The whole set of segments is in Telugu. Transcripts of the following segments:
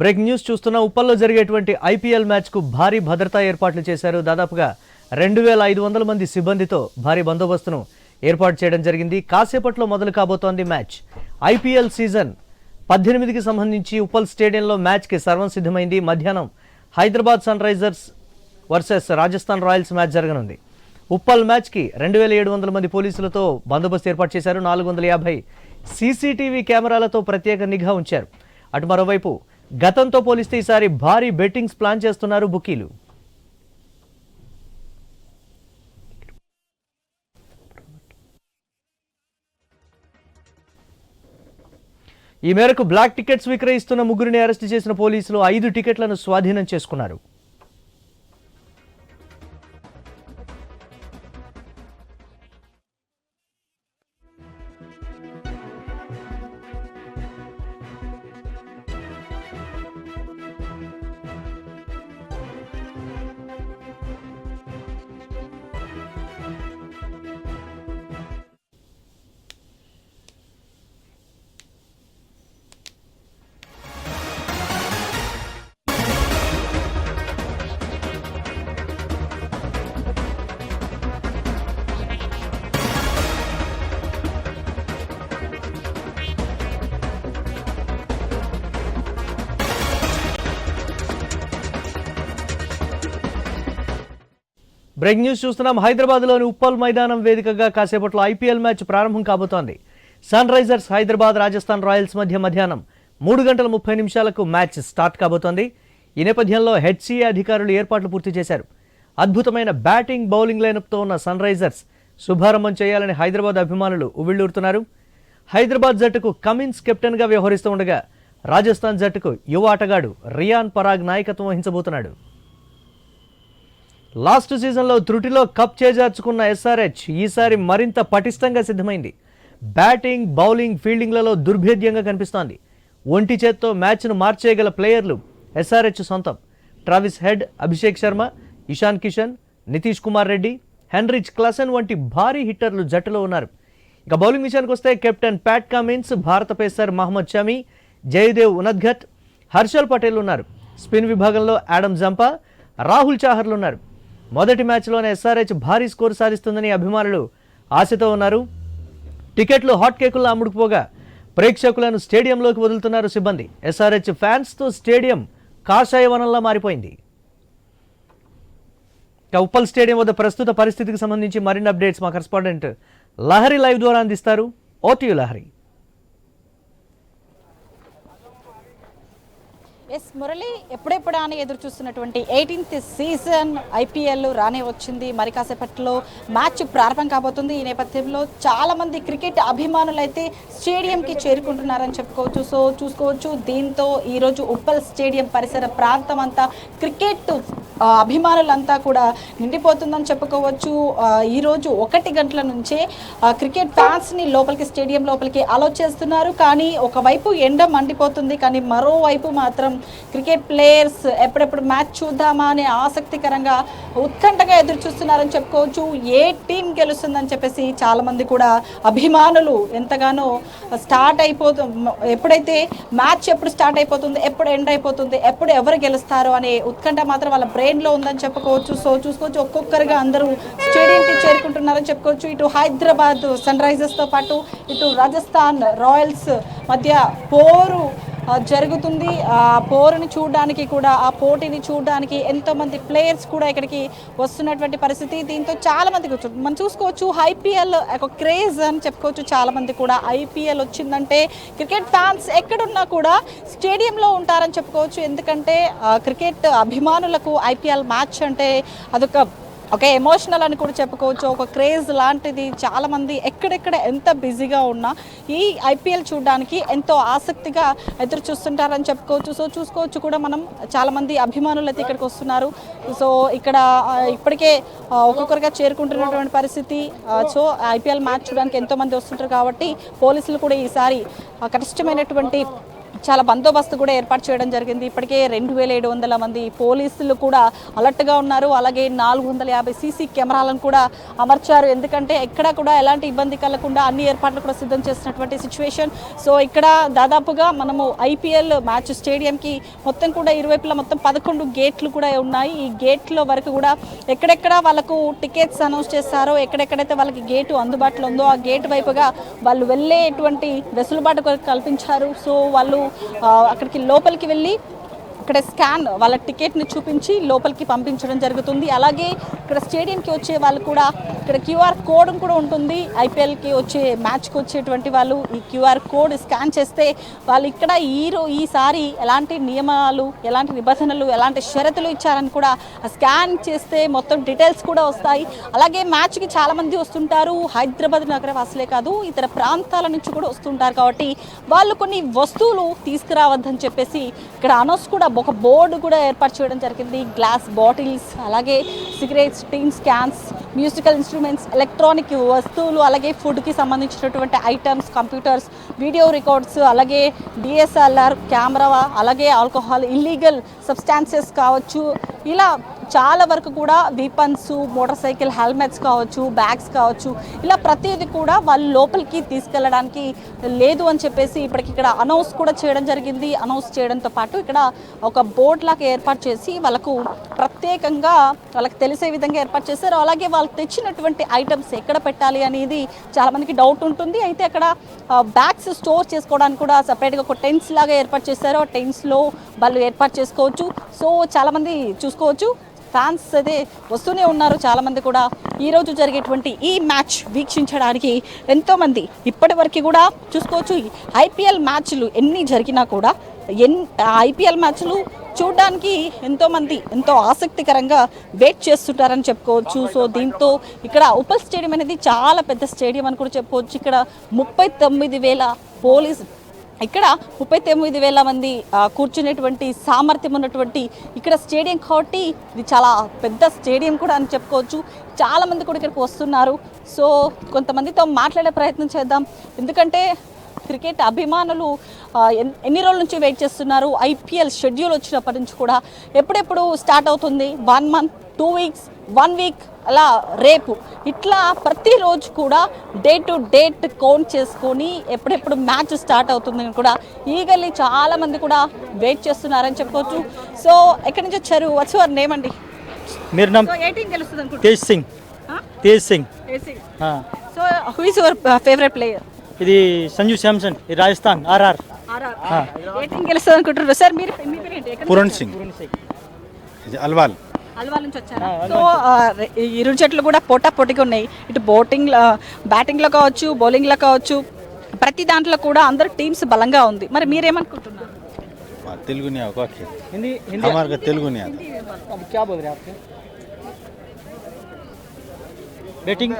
బ్రేకింగ్ న్యూస్ చూస్తున్న ఉప్పల్లో జరిగేటువంటి ఐపీఎల్ మ్యాచ్కు భారీ భద్రతా ఏర్పాట్లు చేశారు. దాదాపుగా రెండు వేల ఐదు వందల మంది సిబ్బందితో భారీ బందోబస్తును ఏర్పాటు చేయడం జరిగింది. కాసేపట్లో మొదలు కాబోతోంది మ్యాచ్. ఐపీఎల్ సీజన్ పద్దెనిమిదికి సంబంధించి ఉప్పల్ స్టేడియంలో మ్యాచ్కి సర్వం సిద్ధమైంది. మధ్యాహ్నం Hyderabad Sunrisers versus Rajasthan Royals match జరగనుంది. ఉప్పల్ మ్యాచ్కి రెండు వేల ఏడు వందల మంది పోలీసులతో బందోబస్తు ఏర్పాటు చేశారు. నాలుగు వందల యాభై సీసీటీవీ కెమెరాలతో ప్రత్యేక నిఘా ఉంచారు. అటు మరోవైపు గతంతో పోలిస్తే ఈసారి భారీ బెట్టింగ్స్ ప్లాన్ చేస్తున్నారు బుకీలు. ఈ మేరకు బ్లాక్ టికెట్స్ విక్రయిస్తున్న ముగ్గురిని అరెస్టు చేసిన పోలీసులు ఐదు టికెట్లను స్వాధీనం చేసుకున్నారు. బ్రేక్ న్యూస్ చూస్తున్నాం. హైదరాబాద్లోని ఉప్పల్ మైదానం వేదికగా కాసేపట్లో ఐపీఎల్ మ్యాచ్ ప్రారంభం కాబోతోంది. Sunrisers Hyderabad Rajasthan Royals మధ్య మధ్యాహ్నం మూడు గంటల ముప్పై నిమిషాలకు మ్యాచ్ స్టార్ట్ కాబోతోంది. ఈ నేపథ్యంలో హెచ్సిఏ అధికారులు ఏర్పాట్లు పూర్తి చేశారు. అద్భుతమైన బ్యాటింగ్ బౌలింగ్ లైనప్తో ఉన్న సన్ రైజర్స్ శుభారంభం చేయాలని హైదరాబాద్ అభిమానులు ఉవ్విళ్ళూరుతున్నారు హైదరాబాద్ జట్టుకు కమిన్స్ కెప్టెన్గా వ్యవహరిస్తూ ఉండగా రాజస్థాన్ జట్టుకు యువ ఆటగాడు రియాన్ పరాగ్ నాయకత్వం వహించబోతున్నాడు. లాస్ట్ సీజన్లో త్రుటిలో కప్ చేజార్చుకున్న ఎస్ఆర్హెచ్ ఈసారి మరింత పటిష్టంగా సిద్ధమైంది. బ్యాటింగ్ బౌలింగ్ ఫీల్డింగ్లలో దుర్భేద్యంగా కనిపిస్తోంది. ఒంటి చేత్తో మ్యాచ్ను మార్చేయగల ప్లేయర్లు ఎస్ఆర్హెచ్ సొంతం. Travis Head Abhishek Sharma Ishan Kishan Nitish Kumar Reddy Heinrich Klaasen వంటి భారీ హిట్టర్లు జట్టులో ఉన్నారు. ఇక బౌలింగ్ విషయానికి వస్తే కెప్టెన్ ప్యాట్ కమిన్స్ భారత పేసర్ మహమ్మద్ షమీ జయదేవ్ ఉనద్ఘట్ హర్షల్ పటేల్ ఉన్నారు. స్పిన్ విభాగంలో యాడమ్ జంపా రాహుల్ చాహర్లు ఉన్నారు. మొదటి మ్యాచ్లోనే ఎస్ఆర్హెచ్ భారీ స్కోర్ సాధిస్తుందని అభిమానులు ఆశతో ఉన్నారు. టికెట్లు హాట్ కేకుల్లో అమ్ముడుకుపోగా ప్రేక్షకులను స్టేడియంలోకి వదులుతున్నారు సిబ్బంది. ఎస్ఆర్హెచ్ ఫ్యాన్స్తో స్టేడియం కాషాయవనంలా మారిపోయింది. ఉప్పల్ స్టేడియం వద్ద ప్రస్తుత పరిస్థితికి సంబంధించి మరిన్ని అప్డేట్స్ మా కరస్పాండెంట్ లహరి లైవ్ ద్వారా అందిస్తారు. ఓటీయు లహరి. ఎస్ మురళి ఎప్పుడెప్పుడా అని ఎదురు చూస్తున్నటువంటి ఎయిటీన్త్ సీజన్ ఐపీఎల్ రానే వచ్చింది. మరి కాసేపట్లో మ్యాచ్ ప్రారంభం కాబోతుంది. ఈ నేపథ్యంలో చాలా మంది క్రికెట్ అభిమానులు అయితే స్టేడియంకి చేరుకుంటున్నారని చెప్పుకోవచ్చు. సో చూసుకోవచ్చు. దీంతో ఈరోజు ఉప్పల్ స్టేడియం పరిసర ప్రాంతం అంతా క్రికెట్ అభిమానులంతా కూడా నిండిపోతుందని చెప్పుకోవచ్చు. ఈరోజు ఒకటి గంటల నుంచే క్రికెట్ ఫ్యాన్స్ని లోపలికి స్టేడియం లోపలికి అలో చేస్తున్నారు. కానీ ఒకవైపు ఎండ మండిపోతుంది. కానీ మరోవైపు మాత్రం క్రికెట్ ప్లేయర్స్ ఎప్పుడెప్పుడు మ్యాచ్ చూద్దామా అనే ఆసక్తికరంగా ఉత్కంఠగా ఎదురు చూస్తున్నారని చెప్పుకోవచ్చు. ఏ టీం గెలుస్తుందని చెప్పేసి చాలామంది కూడా అభిమానులు ఎంతగానో స్టార్ట్ అయిపోతుంది ఎప్పుడైతే మ్యాచ్ ఎప్పుడు స్టార్ట్ అయిపోతుంది ఎప్పుడు ఎండ్ అయిపోతుంది ఎప్పుడు ఎవరు గెలుస్తారు అనే ఉత్కంఠ మాత్రం వాళ్ళ బ్రెయిన్లో ఉందని చెప్పుకోవచ్చు. సో చూసుకోవచ్చు ఒక్కొక్కరుగా అందరూ స్టేడియంకి చేరుకుంటున్నారని చెప్పుకోవచ్చు. ఇటు హైదరాబాద్ సన్ రైజర్స్తో పాటు ఇటు రాజస్థాన్ రాయల్స్ మధ్య పోరు జరుగుతుంది. ఆ పోరుని చూడడానికి కూడా ఆ పోటీని చూడడానికి ఎంతోమంది ప్లేయర్స్ కూడా ఇక్కడికి వస్తున్నటువంటి పరిస్థితి. దీంతో చాలామందికి మంది మనం చూసుకోవచ్చు ఐపీఎల్ ఒక క్రేజ్ అని చెప్పుకోవచ్చు చాలామంది కూడా. ఐపీఎల్ వచ్చిందంటే క్రికెట్ ఫ్యాన్స్ ఎక్కడున్నా కూడా స్టేడియంలో ఉంటారని చెప్పుకోవచ్చు. ఎందుకంటే క్రికెట్ అభిమానులకు ఐపీఎల్ మ్యాచ్ అంటే అదొక ఒక ఎమోషనల్ అని కూడా చెప్పుకోవచ్చు. ఒక క్రేజ్ లాంటిది చాలామంది ఎక్కడెక్కడ ఎంత బిజీగా ఉన్నా ఈ ఐపీఎల్ చూడడానికి ఎంతో ఆసక్తిగా ఎదురు చూస్తుంటారని చెప్పుకోవచ్చు. సో చూసుకోవచ్చు కూడా మనం. చాలామంది అభిమానులు అయితే ఇక్కడికి వస్తున్నారు. సో ఇక్కడ ఇప్పటికే ఒక్కొక్కరిగా చేరుకుంటున్నటువంటి పరిస్థితి. సో ఐపీఎల్ మ్యాచ్ చూడడానికి ఎంతోమంది వస్తుంటారు కాబట్టి పోలీసులు కూడా ఈసారి కటిష్టమైనటువంటి చాలా బందోబస్తు కూడా ఏర్పాటు చేయడం జరిగింది. ఇప్పటికే రెండు వేల ఏడు వందల మంది పోలీసులు కూడా అలర్ట్గా ఉన్నారు. అలాగే నాలుగు వందల యాభై సీసీ కెమెరాలను కూడా అమర్చారు. ఎందుకంటే ఎక్కడ కూడా ఎలాంటి ఇబ్బంది కలగకుండా అన్ని ఏర్పాట్లు కూడా సిద్ధం చేసినటువంటి సిచ్యువేషన్ సో ఇక్కడ దాదాపుగా మనము ఐపీఎల్ మ్యాచ్ స్టేడియంకి మొత్తం కూడా ఇరువైపులా మొత్తం పదకొండు గేట్లు కూడా ఉన్నాయి. ఈ గేట్ల వరకు కూడా ఎక్కడెక్కడ వాళ్ళకు టికెట్స్ అనౌన్స్ చేస్తారో ఎక్కడెక్కడైతే వాళ్ళకి గేటు అందుబాటులో ఉందో ఆ గేట్ వైపుగా వాళ్ళు వెళ్ళేటువంటి వెసులుబాటు కల్పించారు. సో వాళ్ళు అక్కడికి లోపలికి వెళ్ళి ఇక్కడ స్కాన్ వాళ్ళ టికెట్ని చూపించి లోపలికి పంపించడం జరుగుతుంది. అలాగే ఇక్కడ స్టేడియంకి వచ్చే వాళ్ళు కూడా ఇక్కడ క్యూఆర్ కోడ్ కూడా ఉంటుంది. ఐపీఎల్కి వచ్చే మ్యాచ్కి వచ్చేటువంటి వాళ్ళు ఈ క్యూఆర్ కోడ్ స్కాన్ చేస్తే వాళ్ళు ఇక్కడ ఈరో ఈసారి ఎలాంటి నియమాలు ఎలాంటి నిబంధనలు ఎలాంటి షరతులు ఇచ్చారని కూడా స్కాన్ చేస్తే మొత్తం డీటెయిల్స్ కూడా వస్తాయి. అలాగే మ్యాచ్కి చాలామంది వస్తుంటారు. హైదరాబాద్ నగర వాసులే కాదు ఇతర ప్రాంతాల నుంచి కూడా వస్తుంటారు కాబట్టి వాళ్ళు కొన్ని వస్తువులు తీసుకురావద్దని చెప్పేసి ఇక్కడ అనౌన్స్ కూడా ఒక బోర్డు కూడా ఏర్పాటు చేయడం జరిగింది. గ్లాస్ బాటిల్స్ అలాగే cigarettes tins cans musical instruments electronic వస్తువులు అలాగే ఫుడ్కి సంబంధించినటువంటి ఐటమ్స్ కంప్యూటర్స్ వీడియో రికార్డ్స్ అలాగే డిఎస్ఎల్ఆర్ కెమెరా అలాగే ఆల్కహాల్ ఇల్లీగల్ సబ్స్టాన్సెస్ కావచ్చు. ఇలా చాలా వరకు కూడా వీపన్స్ మోటార్ సైకిల్ హెల్మెట్స్ కావచ్చు బ్యాగ్స్ కావచ్చు ఇలా ప్రతిదీ కూడా వాళ్ళు లోపలికి తీసుకెళ్ళడానికి లేదు అని చెప్పేసి ఇప్పటికి ఇక్కడ అనౌన్స్ కూడా చేయడం జరిగింది. అనౌన్స్ చేయడంతో పాటు ఇక్కడ ఒక బోర్డ్ లాగా ఏర్పాటు చేసి వాళ్ళకు ప్రత్యేకంగా వాళ్ళకి తెలిసే విధంగా ఏర్పాటు చేశారు. అలాగే వాళ్ళు తెచ్చినటువంటి ఐటమ్స్ ఎక్కడ పెట్టాలి అనేది చాలామందికి డౌట్ ఉంటుంది. అయితే అక్కడ బ్యాగ్స్ స్టోర్ చేసుకోవడానికి కూడా సపరేట్గా ఒక టెన్స్ లాగా ఏర్పాటు చేశారు. ఆ టెన్స్లో వాళ్ళు ఏర్పాటు చేసుకోవచ్చు. సో చాలామంది చూసుకోవచ్చు. ఫ్యాన్స్ అయితే వస్తూనే ఉన్నారు. చాలామంది కూడా ఈరోజు జరిగేటువంటి ఈ మ్యాచ్ వీక్షించడానికి ఎంతోమంది ఇప్పటి వరకు కూడా చూసుకోవచ్చు. ఐపీఎల్ మ్యాచ్లు ఎన్ని జరిగినా కూడా ఎన్ ఐపీఎల్ మ్యాచ్లు చూడడానికి ఎంతోమంది ఎంతో ఆసక్తికరంగా వెయిట్ చేస్తుంటారని చెప్పుకోవచ్చు. సో దీంతో ఇక్కడ ఉపల్ స్టేడియం అనేది చాలా పెద్ద స్టేడియం అని కూడా చెప్పుకోవచ్చు. ఇక్కడ ముప్పై తొమ్మిది వేల పోలీస్ ఇక్కడ ముప్పై తొమ్మిది వేల మంది కూర్చునేటువంటి సామర్థ్యం ఉన్నటువంటి ఇక్కడ స్టేడియం కాబట్టి ఇది చాలా పెద్ద స్టేడియం కూడా అని చెప్పుకోవచ్చు. చాలామంది కూడా ఇక్కడికి వస్తున్నారు. సో కొంతమందితో మాట్లాడే ప్రయత్నం చేద్దాం. ఎందుకంటే క్రికెట్ అభిమానులు ఎన్ని రోజుల నుంచి వెయిట్ చేస్తున్నారు? ఐపీఎల్ షెడ్యూల్ వచ్చినప్పటి నుంచి కూడా ఎప్పుడెప్పుడు స్టార్ట్ అవుతుంది? One month two weeks one week అలా రేపు. ఇట్లా ప్రతిరోజు కూడా డే టు డేట్ కౌంట్ చేసుకొని ఎప్పుడెప్పుడు మ్యాచ్ స్టార్ట్ అవుతుందని కూడా ఈగల్ని చాలామంది కూడా వెయిట్ చేస్తున్నారని చెప్పుకోవచ్చు. సో ఎక్కడి నుంచి వచ్చారు? వచ్చి యువర్ నేమ్ అండి. మీరు Tej Singh. Tej Singh. So who is your favourite player ఇది సంజు శాంసన్ ఇది రాజస్థాన్ ఆర్ఆర్ ఎయిటీన్ గెలుస్తుంది అనుకుంటున్నారు సార్ మీరు మీ పేరు ఏంటి ఎక్కడి నుంచి పూరణ్ సింగ్ ఇది అల్వాల్ అల్వాల్ నుంచి వచ్చారా సో ఆ, రె- ఈ ఇరు జట్లు కూడా పోటా పోటీగా ఉన్నాయి ఇటు బౌటింగ్ బ్యాటింగ్లో కావచ్చు బౌలింగ్లో కావచ్చు ప్రతి దాంట్లో కూడా అందరు టీమ్స్ బలంగా ఉంది మరి మీరేమనుకుంటున్నారు हाँ, तेलुगु नहीं होगा क्या हिंदी हिंदी हमारे को तेलुगु नहीं आता अब क्या बोल रहे हैं आपके बैटिंग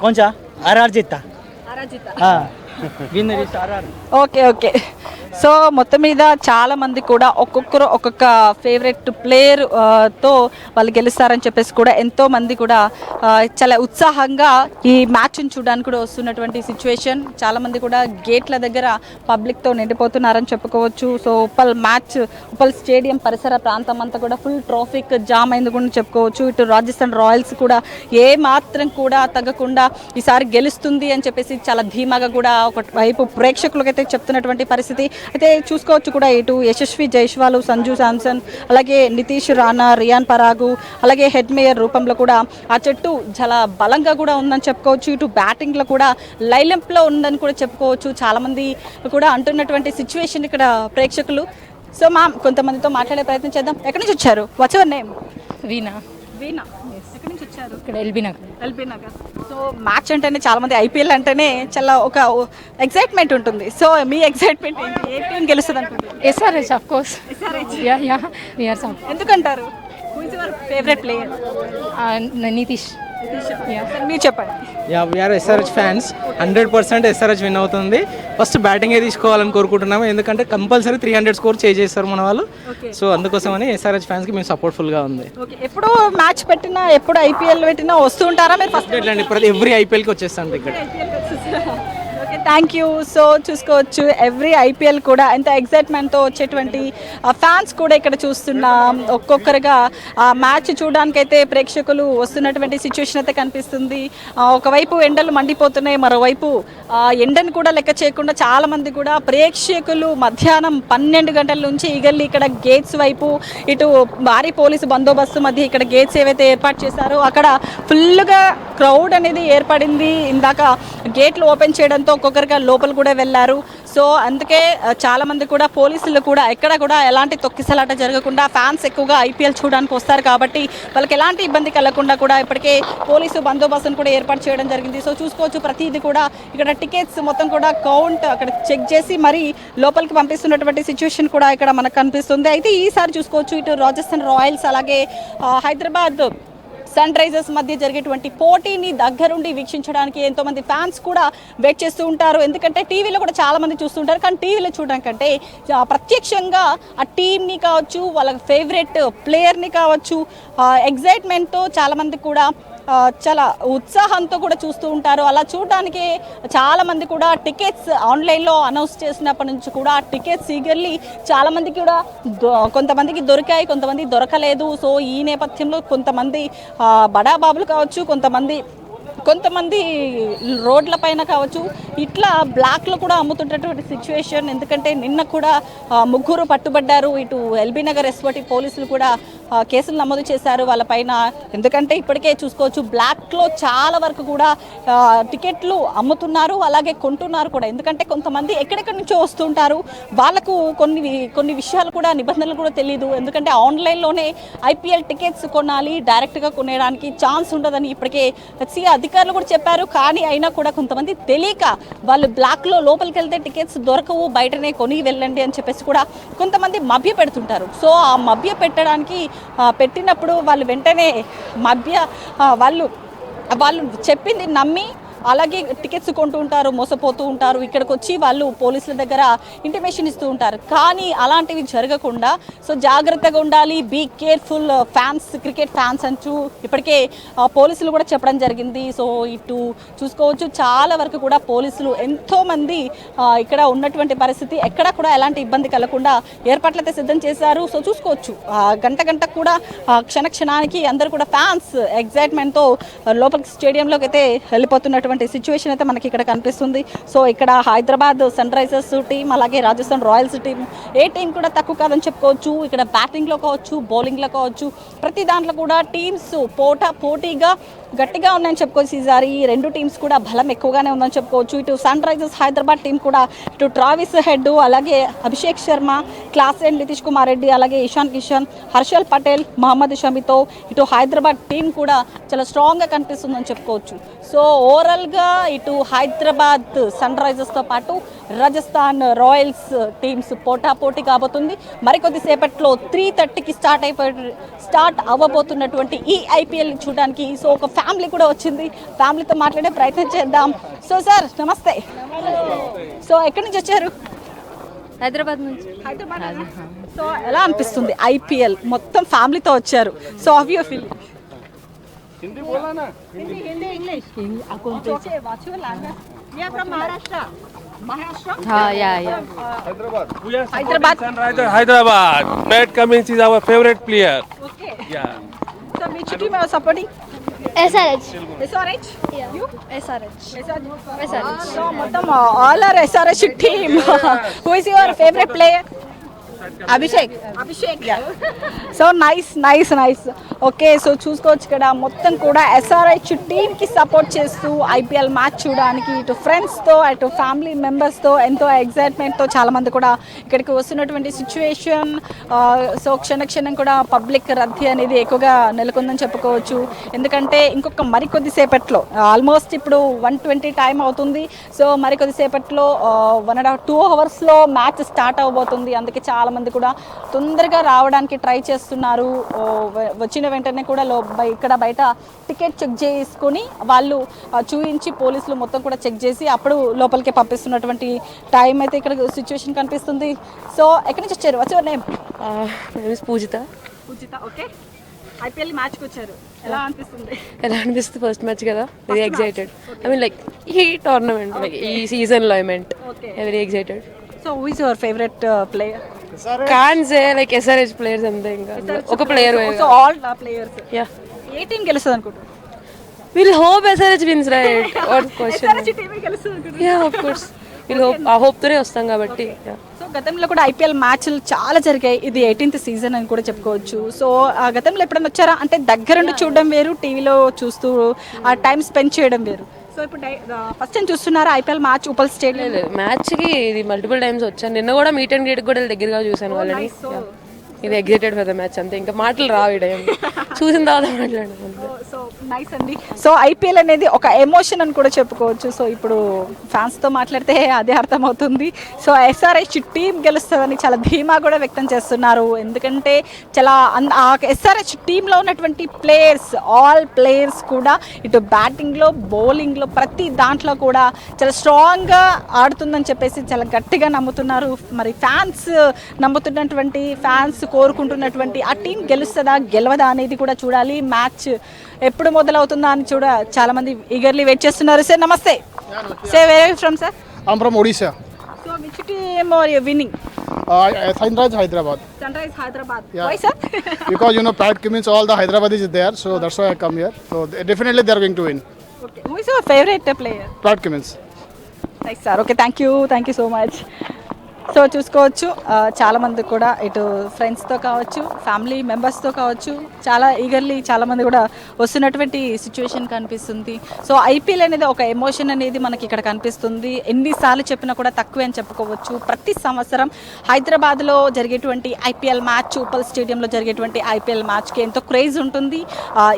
कौन सा आर आर जीता आर आर जीता हाँ winner is R R okay okay so మొత్తం మీద చాలా మంది కూడా ఒక్కొక్కరు ఒక్కొక్క ఫేవరెట్ ప్లేయర్తో వాళ్ళు గెలుస్తారని చెప్పేసి కూడా ఎంతో మంది కూడా చాలా ఉత్సాహంగా ఈ మ్యాచ్ని చూడడానికి కూడా వస్తున్నటువంటి సిచ్యువేషన్ చాలా మంది కూడా గేట్ల దగ్గర పబ్లిక్తో నిండిపోతున్నారని చెప్పుకోవచ్చు. So Uppal match Uppal stadium పరిసర ప్రాంతం అంతా కూడా ఫుల్ ట్రాఫిక్ జామ్ అయింది కూడా చెప్పుకోవచ్చు. ఇటు రాజస్థాన్ రాయల్స్ కూడా ఏ మాత్రం కూడా తగ్గకుండా ఈసారి గెలుస్తుంది అని చెప్పేసి చాలా ధీమాగా కూడా ఒక వైపు ప్రేక్షకులకైతే చెప్తున్నటువంటి పరిస్థితి. అయితే చూసుకోవచ్చు కూడా ఇటు యశస్వి జైస్వాల్ సంజు శాంసన్ అలాగే నితీష్ రాణా రియాన్ పరాగు అలాగే హెడ్ మేయర్ రూపంలో కూడా ఆ చెట్టు చాలా బలంగా కూడా ఉందని చెప్పుకోవచ్చు. ఇటు బ్యాటింగ్లో కూడా లైలెంప్లో ఉందని కూడా చెప్పుకోవచ్చు. చాలామంది కూడా అంటున్నటువంటి సిచ్యువేషన్ ఇక్కడ ప్రేక్షకులు. సో మా కొంతమందితో మాట్లాడే ప్రయత్నం చేద్దాం. ఎక్కడి నుంచి వచ్చారు? వచ్చేవారు నేమ్ వీణా. వీణా. ఇక్కడ LB Nagar. LB Nagar. So match అంటేనే చాలా మంది ఐపీఎల్ అంటేనే చాలా ఒక ఎక్సైట్మెంట్ ఉంటుంది. సో మీ ఎక్సైట్మెంట్ ఏ టీం గెలుస్తుంది అనుకుంటున్నారు? ఎస్ఆర్హెచ్ ఆఫ్ కోర్స్ యా ఎందుకంటారు? ఫేవరెట్ ప్లేయర్ నితీష్ మీరు చెప్పండి. Ya we are SRH fans hundred percent SRH win అవుతుంది. ఫస్ట్ బ్యాటింగే తీసుకోవాలని కోరుకుంటున్నాము. ఎందుకంటే కంపల్సరీ త్రీ హండ్రెడ్ స్కోర్ చేసేస్తారు మన వాళ్ళు. సో అందుకోసమని ఎస్ఆర్హెచ్ ఫ్యాన్స్కి మేము సపోర్ట్ఫుల్గా ఉంది. ఎప్పుడు మ్యాచ్ పెట్టినా ఎప్పుడు ఐపీఎల్ పెట్టినా వస్తూ ఉంటారా మీరు ఫస్ట్ ప్రతి ఎవ్రీ ఐపీఎల్కి వచ్చేస్తాను ఇక్కడ థ్యాంక్ యూ సో చూసుకోవచ్చు. ఎవ్రీ ఐపీఎల్ కూడా ఎంత ఎగ్జైట్మెంట్తో వచ్చేటువంటి ఫ్యాన్స్ కూడా ఇక్కడ చూస్తున్నాం. ఒక్కొక్కరుగా ఆ మ్యాచ్ చూడడానికైతే ప్రేక్షకులు వస్తున్నటువంటి సిచ్యువేషన్ అయితే కనిపిస్తుంది. ఒకవైపు ఎండలు మండిపోతున్నాయి మరోవైపు ఆ, ఎండను కూడా లెక్క చేయకుండా చాలా మంది కూడా ప్రేక్షకులు మధ్యాహ్నం పన్నెండు గంటల నుంచి ఈగల్లి ఇక్కడ గేట్స్ వైపు ఇటు భారీ పోలీసు బందోబస్తు మధ్య ఇక్కడ గేట్స్ ఏవైతే ఏర్పాటు చేశారో అక్కడ ఫుల్గా క్రౌడ్ అనేది ఏర్పడింది. ఇందాక గేట్లు ఓపెన్ చేయడంతో ఒక్కొక్క ఒక్కొక్కరిగా లోపల కూడా వెళ్ళారు. సో అందుకే చాలామంది కూడా పోలీసులు కూడా ఎక్కడ కూడా ఎలాంటి తొక్కిసలాట జరగకుండా ఫ్యాన్స్ ఎక్కువగా ఐపీఎల్ చూడడానికి వస్తారు కాబట్టి వాళ్ళకి ఎలాంటి ఇబ్బంది కలగకుండా కూడా ఇప్పటికే పోలీసు బందోబస్తును కూడా ఏర్పాటు చేయడం జరిగింది. సో చూసుకోవచ్చు ప్రతిదీ కూడా ఇక్కడ టికెట్స్ మొత్తం కూడా కౌంట్ అక్కడ చెక్ చేసి మరి లోపలికి పంపిస్తున్నటువంటి సిచ్యువేషన్ కూడా ఇక్కడ మనకు కనిపిస్తుంది. అయితే ఈసారి చూసుకోవచ్చు ఇటు రాజస్థాన్ రాయల్స్ అలాగే హైదరాబాద్ సన్ రైజర్స్ మధ్య జరిగేటువంటి పోటీని దగ్గరుండి వీక్షించడానికి ఎంతో మంది ఫ్యాన్స్ కూడా వెయిట్ చేస్తూ ఉంటారు. ఎందుకంటే టీవీలో కూడా చాలా మంది చూస్తుంటారు కానీ టీవీలో చూడడం కంటే ప్రత్యక్షంగా ఆ టీంని కావచ్చు వాళ్ళ ఫేవరెట్ ప్లేయర్ని కావచ్చు ఎగ్జైట్మెంట్తో చాలామంది కూడా చాలా ఉత్సాహంతో కూడా చూస్తూ ఉంటారు. అలా చూడడానికి చాలామంది కూడా టికెట్స్ ఆన్లైన్లో అనౌన్స్ చేసినప్పటి నుంచి కూడా టికెట్స్ ఈగర్లీ చాలామందికి కూడా దొ- కొంతమందికి దొరికాయి కొంతమంది దొరకలేదు. సో ఈ నేపథ్యంలో కొంతమంది బడాబాబులు బడా బాబులు కావచ్చు కొంతమంది కొంతమంది రోడ్ల పైన కావచ్చు ఇట్లా బ్లాక్లో కూడా అమ్ముతున్నటువంటి సిచ్యువేషన్. ఎందుకంటే నిన్న కూడా ముగ్గురు పట్టుబడ్డారు. ఇటు ఎల్బీ నగర్ ఎస్వటి పోలీసులు కూడా కేసులు నమోదు చేశారు. వాళ్ళపైన ఎందుకంటే ఇప్పటికే చూసుకోవచ్చు బ్లాక్లో చాలా వరకు కూడా టికెట్లు అమ్ముతున్నారు అలాగే కొంటున్నారు కూడా. ఎందుకంటే కొంతమంది ఎక్కడెక్కడి నుంచో వస్తుంటారు. వాళ్ళకు కొన్ని కొన్ని విషయాలు కూడా నిబంధనలు కూడా తెలియదు ఎందుకంటే ఆన్లైన్లోనే ఐపీఎల్ టికెట్స్ కొనాలి డైరెక్ట్గా కొనేయడానికి ఛాన్స్ ఉండదని ఇప్పటికే హెచ్సిఏ అధికారులు కూడా చెప్పారు. కానీ అయినా కూడా కొంతమంది తెలియక వాళ్ళు బ్లాక్లో లోపలికి వెళ్తే టికెట్స్ దొరకవు బయటనే కొని వెళ్ళండి అని చెప్పేసి కూడా కొంతమంది మభ్య పెడుతుంటారు సో ఆ మభ్య పెట్టడానికి పెట్టినప్పుడు వాళ్ళు వెంటనే మభ్య వాళ్ళు వాళ్ళు చెప్పింది నమ్మి అలాగే టికెట్స్ కొంటూ ఉంటారు మోసపోతూ ఉంటారు. ఇక్కడికి వచ్చి వాళ్ళు పోలీసుల దగ్గర ఇంటిమేషన్ ఇస్తూ ఉంటారు. కానీ అలాంటివి జరగకుండా సో జాగ్రత్తగా ఉండాలి. Be careful fans cricket fans అంటూ ఇప్పటికే uh, పోలీసులు కూడా చెప్పడం జరిగింది. సో ఇటు చూసుకోవచ్చు చాలా వరకు కూడా పోలీసులు ఎంతోమంది uh, ఇక్కడ ఉన్నటువంటి పరిస్థితి ఎక్కడ కూడా ఎలాంటి ఇబ్బంది కలగకుండా ఏర్పాట్లు అయితే సిద్ధం చేశారు. సో చూసుకోవచ్చు గంట గంట గంటకు కూడా క్షణ క్షణానికి అందరూ కూడా ఫ్యాన్స్ ఎగ్జైట్మెంట్తో uh, లోపలికి స్టేడియంలోకి అయితే వెళ్ళిపోతున్నటువంటి సిచ్యువేషన్ అయితే మనకి ఇక్కడ కనిపిస్తుంది. సో ఇక్కడ హైదరాబాద్ సన్ రైజర్స్ టీం అలాగే రాజస్థాన్ రాయల్స్ టీం ఏ టీం కూడా తక్కువ కాదని చెప్పుకోవచ్చు. ఇక్కడ బ్యాటింగ్లో కావచ్చు బౌలింగ్లో కావచ్చు. ప్రతి దాంట్లో కూడా టీమ్స్ పోటా పోటీగా గట్టిగా ఉన్నాయని చెప్పుకోవచ్చు ఈసారి. ఈ రెండు టీమ్స్ కూడా బలం ఎక్కువగానే ఉందని చెప్పుకోవచ్చు. ఇటు సన్ రైజర్స్ హైదరాబాద్ టీం కూడా ఇటు ట్రావిస్ హెడ్ అలాగే అభిషేక్ శర్మ క్లాస్ అండ్ నితీష్ కుమార్ రెడ్డి అలాగే ఇషాన్ కిషన్ హర్షల్ పటేల్ మహమ్మద్ షమితో ఇటు హైదరాబాద్ టీం కూడా చాలా స్ట్రాంగ్గా కనిపిస్తుందని చెప్పుకోవచ్చు. సో ఓవరాల్గా ఇటు హైదరాబాద్ సన్ రైజర్స్తో పాటు రాజస్థాన్ రాయల్స్ టీమ్స్ పోటాపోటీ కాబోతుంది. మరికొద్ది సేపట్లో త్రీ థర్టీకి స్టార్ట్ అయిపోయి స్టార్ట్ అవ్వబోతున్నటువంటి ఈ ఐపీఎల్ చూడడానికి సో ఒక ఫ్యామిలీ కూడా వచ్చింది. ఫ్యామిలీతో మాట్లాడే ప్రయత్నం చేద్దాం. సో సార్ నమస్తే. సో ఎక్కడి నుంచి వచ్చారు? హైదరాబాద్ నుంచి. హైదరాబాద్ సో ఎలా అనిపిస్తుంది ఐపీఎల్ మొత్తం ఫ్యామిలీతో వచ్చారు. సో హవ్ యూ ఫీల్ हाँ या या Hyderabad. Sunrisers Hyderabad. Matt Cummins is our favorite player. Okay. Yeah. So which team are you supporting? SRH. SRH? Yeah. You? SRH. SRH. SRH. So Matam, all are SRH team. Who is your favorite player? Abhishek. Abhishek. Yeah. So nice, nice, nice. Okay so చూసుకోవచ్చు ఇక్కడ మొత్తం కూడా ఎస్ఆర్ఐ టీమ్కి సపోర్ట్ చేస్తూ ఐపీఎల్ మ్యాచ్ చూడడానికి ఇటు ఫ్రెండ్స్తో అటు ఫ్యామిలీ మెంబర్స్తో ఎంతో ఎగ్జైట్మెంట్తో చాలామంది కూడా ఇక్కడికి వస్తున్నటువంటి సిచ్యువేషన్ సో క్షణ క్షణం కూడా పబ్లిక్ రద్దీ అనేది ఎక్కువగా నెలకొందని చెప్పుకోవచ్చు. ఎందుకంటే ఇంకొక మరికొద్ది సేపట్లో ఆల్మోస్ట్ ఇప్పుడు వన్ ట్వంటీ టైం అవుతుంది. సో మరికొద్ది సేపట్లో వన్ అండ్ హాఫ్ టూ అవర్స్లో మ్యాచ్ స్టార్ట్ అవబోతుంది. అందుకే చాలామంది కూడా తొందరగా రావడానికి ట్రై చేస్తున్నారు. వచ్చిన వెంటనే కూడా లో ఇక్కడ బయట టికెట్ చెక్ చేసుకొని వాళ్ళు ఆ, చూయించి పోలీసులు మొత్తం కూడా చెక్ చేసి అప్పుడు లోపలికి పంపిస్తున్నటువంటి టైం అయితే ఇక్కడ సిచ్యువేషన్ కనిపిస్తుంది. సో ఎక్కడి నుంచి వచ్చారు? వచ్చే name Poojitha. Poojitha okay IPL మ్యాచ్కి వచ్చారు. ఎలా అనిపిస్తుంది? ఎలా అనిపిస్తుంది ఫస్ట్ మ్యాచ్ కదా? Very excited I mean like ఈ టోర్నమెంట్ లైక్ ఈ సీజన్లో I meant very excited so who is your favourite player can't say like SRH players అంతే ఇంకా ఒక player so all players ya ఏ టీం గెలుస్తుంది అనుకుంటున్నారు will hope SRH wins right what question టీమే గెలుస్తుంది అనుకుంటున్నారు ya of course will hope ఆ హోప్ తోనే వస్తాం కాబట్టి. సో గతంలో కూడా ఐపీఎల్ మ్యాచ్లు చాలా జరిగాయి. ఇది ఎయిటీన్త్ సీజన్ అని కూడా చెప్పుకోవచ్చు. సో ఆ గతంలో ఎప్పుడైనా వచ్చారా? అంటే దగ్గరుండి చూడడం వేరు టీవీలో చూస్తూ ఆ టైం స్పెండ్ చేయడం వేరు. సో ఇప్పుడు ఫస్ట్ టైం చూస్తున్నారా ఐపీఎల్ మ్యాచ్ ఉపల్ స్టేడియం లేదు మ్యాచ్కి ఇది మల్టిపుల్ టైమ్స్ వచ్చాను. నిన్న కూడా మీట్ అండ్ గ్రేట్ కూడా దగ్గరగా చూసాను వాళ్ళని. Yeah. ఇది ఎగ్జైటెడ్ ఫర్ ద మ్యాచ్ అంతే. ఇంకా మాటలు రావు చూసిన తర్వాత మాట్లాడాను సో నైస్ అండి. సో ఐపీఎల్ అనేది ఒక ఎమోషన్ అని కూడా చెప్పుకోవచ్చు. సో ఇప్పుడు ఫ్యాన్స్తో మాట్లాడితే అదే అర్థమవుతుంది. సో ఎస్ఆర్హెచ్ టీం గెలుస్తుందని చాలా ధీమా కూడా వ్యక్తం చేస్తున్నారు. ఎందుకంటే చాలా అన్- ఆ ఎస్ఆర్హెచ్ టీంలో ఉన్నటువంటి ప్లేయర్స్ ఆల్ ప్లేయర్స్ కూడా ఇటు బ్యాటింగ్లో బౌలింగ్లో ప్రతి దాంట్లో కూడా చాలా స్ట్రాంగ్గా ఆడుతుందని చెప్పేసి చాలా గట్టిగా నమ్ముతున్నారు. మరి ఫ్యాన్స్ నమ్ముతున్నటువంటి ఫ్యాన్స్ కోరుకుంటున్నటువంటి ఆ టీం గెలుస్తుందా గెలవదా అనేది కూడా చూడాలి. మ్యాచ్ ఎప్పుడు మొదలవుతుందా అని చూడ చాలా మంది ఈగర్లీ వెయిట్ చేస్తున్నారు. సార్ నమస్తే. Say where from sir I'm from Odisha so which team are you winning Sunrise Hyderabad Sunrise Hyderabad why sir because you know Pat Cummins all the Hyderabad is there so that's why I come here so definitely they are going to win okay who is your favourite player Pat Cummins nice sir okay thank you thank you so much so చూసుకోవచ్చు. ఆ, చాలా మంది కూడా ఇటు ఫ్రెండ్స్తో కావచ్చు ఫ్యామిలీ మెంబర్స్తో కావచ్చు చాలా ఈగర్లీ చాలా మంది కూడా వస్తున్నటువంటి సిచ్యువేషన్ కనిపిస్తుంది. సో ఐపీఎల్ అనేది ఒక ఎమోషన్ అనేది మనకి ఇక్కడ కనిపిస్తుంది. ఎన్నిసార్లు చెప్పినా కూడా తక్కువే అని చెప్పుకోవచ్చు. ప్రతి సంవత్సరం హైదరాబాద్లో జరిగేటువంటి ఐపీఎల్ మ్యాచ్ ఉప్పల్ స్టేడియంలో జరిగేటువంటి ఐపీఎల్ మ్యాచ్కి ఎంతో క్రేజ్ ఉంటుంది.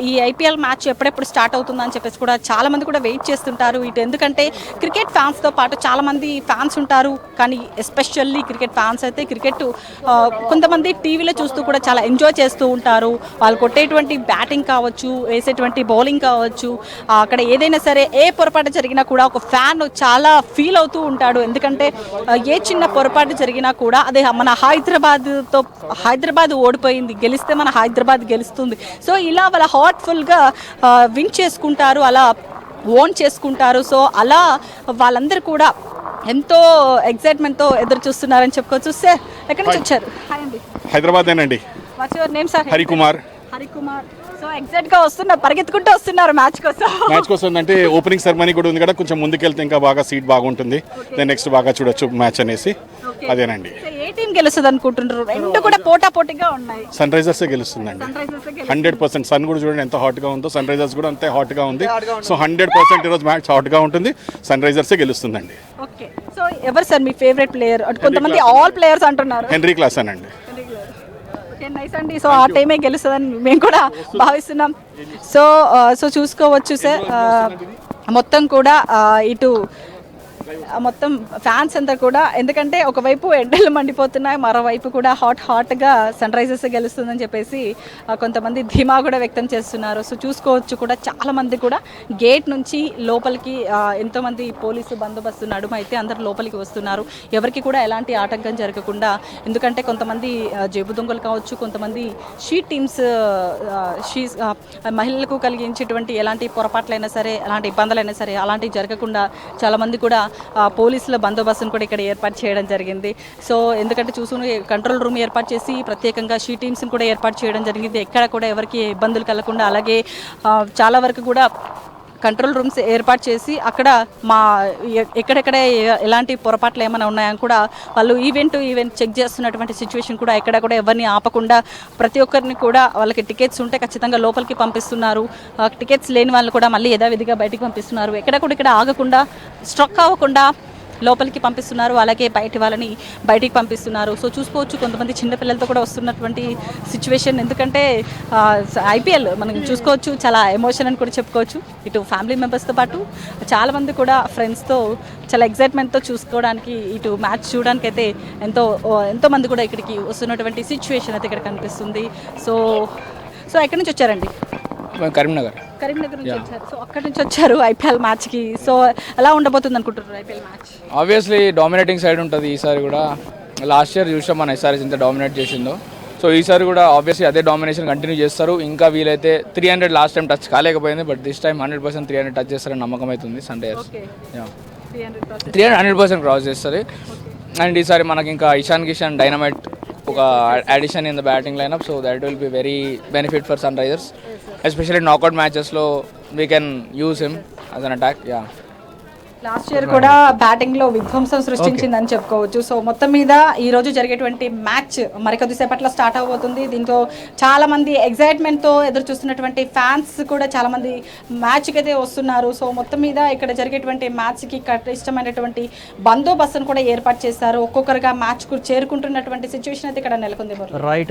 ఈ ఐపీఎల్ మ్యాచ్ ఎప్పుడెప్పుడు స్టార్ట్ అవుతుందని చెప్పేసి కూడా చాలా మంది కూడా వెయిట్ చేస్తుంటారు. ఇటు ఎందుకంటే క్రికెట్ ఫ్యాన్స్తో పాటు చాలా మంది ఫ్యాన్స్ ఉంటారు. కానీ ఎస్పెషల్ యాక్చువల్లీ క్రికెట్ ఫ్యాన్స్ అయితే క్రికెట్ కొంతమంది టీవీలో చూస్తూ కూడా చాలా ఎంజాయ్ చేస్తూ ఉంటారు. వాళ్ళు కొట్టేటువంటి బ్యాటింగ్ కావచ్చు వేసేటువంటి బౌలింగ్ కావచ్చు అక్కడ ఏదైనా సరే ఏ పొరపాటు జరిగినా కూడా ఒక ఫ్యాన్ చాలా ఫీల్ అవుతూ ఉంటాడు. ఎందుకంటే ఏ చిన్న పొరపాటు జరిగినా కూడా అదే మన హైదరాబాద్తో హైదరాబాద్ ఓడిపోయింది గెలిస్తే మన హైదరాబాద్ గెలుస్తుంది. సో ఇలా వాళ్ళ హార్ట్ఫుల్గా విన్ చేసుకుంటారు అలా ఓన్ చేసుకుంటారు. సో అలా వాళ్ళందరూ కూడా ఎంతో ఎక్సైట్మెంట్తో ఎదురు చూస్తున్నారని చెప్పుకోవచ్చు. సార్ ఎక్కడి నుంచి వచ్చారు? హాయ్ అండి. హైదరాబాదేనండి. What's your name sir Harikumar. Harikumar. So ఎగ్జాక్ట్గా వస్తున్నారు పరిగెత్తుకుంటూ వస్తున్నారు మ్యాచ్ కోసం. మ్యాచ్ కోసం అంటే ఓపెనింగ్ సెరమనీ కూడా ఉంది కదా కొంచెం ముందుకెళ్తే ఇంకా బాగా సీట్ బాగుంటుంది. దెన్ నెక్స్ట్ బాగా చూడొచ్చు మ్యాచ్ అనేసి. అదేనండి. సో ఏ టీం గెలుస్తుంది అనుకుంటున్నారు రెండు కూడా పోటా పోటీగా ఉన్నాయి సన్ రైజర్సే గెలుస్తుందండి? Hundred percent. సన్ కూడా చూడండి ఎంత హాట్గా ఉందో. సన్ రైజర్స్ కూడా అంతే హాట్గా ఉంది. సో హండ్రెడ్ పర్సెంట్ ఈరోజు మ్యాచ్ హాట్గా ఉంటుంది. సన్ రైజర్సే గెలుస్తుందండి. ఓకే సో ఎవరు సార్ మీ ఫేవరెట్ ప్లేయర్ కొంతమంది ఆల్ ప్లేయర్స్ అంటున్నారు. హెన్రీ క్లాస్ అనండి ఓకే నైస్ అండి. సో ఆ టైమే గెలుస్తుందని మేము కూడా భావిస్తున్నాం. సో సో చూసుకోవచ్చు సార్. ఆ, మొత్తం కూడా ఆ, ఇటు మొత్తం ఫ్యాన్స్ అంతా కూడా ఎందుకంటే ఒకవైపు ఎండలు మండిపోతున్నాయి మరోవైపు కూడా హాట్ హాట్గా సన్ రైజర్స్ గెలుస్తుందని చెప్పేసి కొంతమంది ధీమా కూడా వ్యక్తం చేస్తున్నారు. సో చూసుకోవచ్చు కూడా చాలామంది కూడా గేట్ నుంచి లోపలికి ఎంతోమంది పోలీసు బందోబస్తు నడుమ అయితే అందరు లోపలికి వస్తున్నారు. ఎవరికి కూడా ఎలాంటి ఆటంకం జరగకుండా ఎందుకంటే కొంతమంది జేబు దొంగలు కావచ్చు కొంతమంది షీ టీమ్స్ షీ మహిళలకు కలిగించేటువంటి ఎలాంటి పొరపాట్లైనా సరే ఎలాంటి ఇబ్బందులైనా సరే అలాంటివి జరగకుండా చాలామంది కూడా పోలీసుల బందోబస్తును కూడా ఇక్కడ ఏర్పాటు చేయడం జరిగింది. సో ఎందుకంటే చూసుకుని కంట్రోల్ రూమ్ ఏర్పాటు చేసి ప్రత్యేకంగా షీ టీమ్స్ని కూడా ఏర్పాటు చేయడం జరిగింది. ఎక్కడ కూడా ఎవరికి ఇబ్బందులు కలగకుండా అలాగే చాలా వరకు కూడా కంట్రోల్ రూమ్స్ ఏర్పాటు చేసి అక్కడ మా ఎక్కడెక్కడ ఎలాంటి పొరపాట్లు ఏమైనా ఉన్నాయని కూడా వాళ్ళు ఈవెంట్ ఈవెంట్ చెక్ చేస్తున్నటువంటి సిచ్యువేషన్ కూడా ఎక్కడ కూడా ఎవరిని ఆపకుండా ప్రతి ఒక్కరిని కూడా వాళ్ళకి టికెట్స్ ఉంటే ఖచ్చితంగా లోపలికి పంపిస్తున్నారు. టికెట్స్ లేని వాళ్ళు కూడా మళ్ళీ యథావిధిగా బయటికి పంపిస్తున్నారు. ఎక్కడ కూడా ఇక్కడ ఆగకుండా స్ట్రక్ అవ్వకుండా లోపలికి పంపిస్తున్నారు అలాగే బయటి వాళ్ళని బయటికి పంపిస్తున్నారు. సో చూసుకోవచ్చు కొంతమంది చిన్నపిల్లలతో కూడా వస్తున్నటువంటి సిచ్యువేషన్ ఎందుకంటే ఐపీఎల్ మనం చూసుకోవచ్చు చాలా ఎమోషన్ అని కూడా చెప్పుకోవచ్చు. ఇటు ఫ్యామిలీ మెంబర్స్తో పాటు చాలామంది కూడా ఫ్రెండ్స్తో చాలా ఎగ్జైట్మెంట్తో చూసుకోవడానికి ఇటు మ్యాచ్ చూడడానికి అయితే ఎంతో ఎంతో మంది కూడా ఇక్కడికి వస్తున్నటువంటి సిచ్యువేషన్ అయితే ఇక్కడ కనిపిస్తుంది. సో సో ఎక్కడి నుంచి వచ్చారండి? కరీంనగర్. కరీంనగర్ నుంచి వచ్చారు. సో అక్కడి నుంచి వచ్చారు ఐపీఎల్ మ్యాచ్కి. సో ఎలా ఉండబోతుంది అనుకుంటున్నారు IPL match? Obviously dominating side ఉంటుంది ఈసారి కూడా. లాస్ట్ ఇయర్ చూసాం మన ఎస్ఆర్ఎస్ ఎంత డామినేట్ చేసిందో. సో ఈసారి కూడా ఆబ్వియస్లీ అదే డామినేషన్ కంటిన్యూ చేస్తారు. ఇంకా వీలైతే three hundred last time touch కాలేకపోయింది but this time hundred percent three hundred touch చేస్తారని నమ్మకం అవుతుంది Risers three hundred hundred percent cross చేస్తుంది అండ్ ఈసారి మనకి ఇంకా ఇషాన్ కిషాన్ డైనమైట్ ఒక addition in the batting lineup so that will be very benefit for Sunrisers especially knockout మ్యాచెస్లో we can use him as an attack ya last year కూడా బ్యాటింగ్లో విధ్వంసం సృష్టించిందని చెప్పుకోవచ్చు. సో మొత్తం మీద ఈ రోజు జరిగేటువంటి మ్యాచ్ మరికొద్దిసేపట్లో స్టార్ట్ అవబోతుంది. దీంతో చాలా మంది ఎగ్జైట్మెంట్తో ఎదురు చూస్తున్నటువంటి ఫ్యాన్స్ కూడా చాలా మంది మ్యాచ్కి అయితే వస్తున్నారు. సో మొత్తం మీద ఇక్కడ జరిగేటువంటి మ్యాచ్కి ఇష్టమైనటువంటి బందోబస్తును కూడా ఏర్పాటు చేస్తారు ఒక్కొక్కరుగా మ్యాచ్కు చేరుకుంటున్నటువంటి సిచ్యువేషన్ అయితే ఇక్కడ నెలకొంది. రైట్